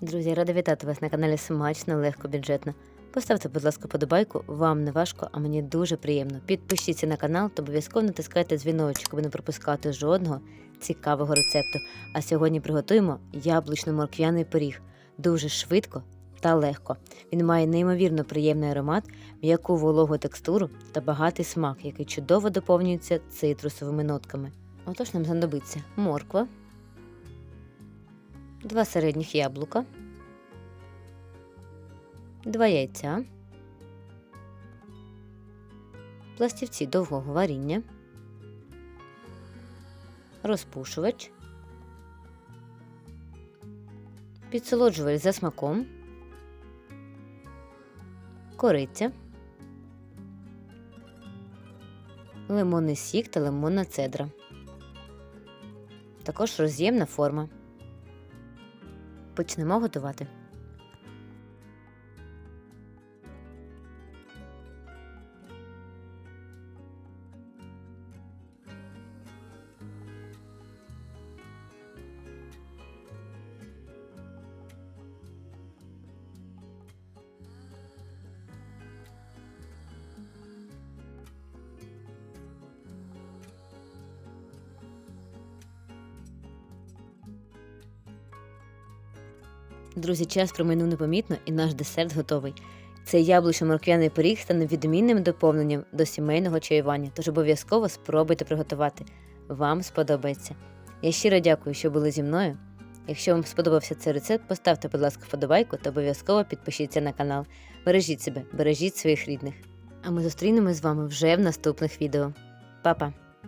Друзі, рада вітати вас на каналі Смачно, легко, бюджетно. Поставте, будь ласка, подобайку, вам не важко, а мені дуже приємно. Підпишіться на канал та обов'язково натискайте дзвіночок, аби не пропускати жодного цікавого рецепту. А сьогодні приготуємо яблучно-морквяний пиріг. Дуже швидко та легко. Він має неймовірно приємний аромат, м'яку вологу текстуру та багатий смак, який чудово доповнюється цитрусовими нотками. Отож нам знадобиться морква, два середніх яблука, два яйця, пластівці довгого варіння, розпушувач, підсолоджувач за смаком, кориця, лимонний сік та лимонна цедра. Також роз'ємна форма. Почнемо готувати. Друзі, час промайнув непомітно і наш десерт готовий. Цей яблучно-морквяний пиріг стане відмінним доповненням до сімейного чаювання, тож обов'язково спробуйте приготувати. Вам сподобається. Я щиро дякую, що були зі мною. Якщо вам сподобався цей рецепт, поставте, будь ласка, вподобайку та обов'язково підпишіться на канал. Бережіть себе, бережіть своїх рідних. А ми зустрінемось з вами вже в наступних відео. Па-па!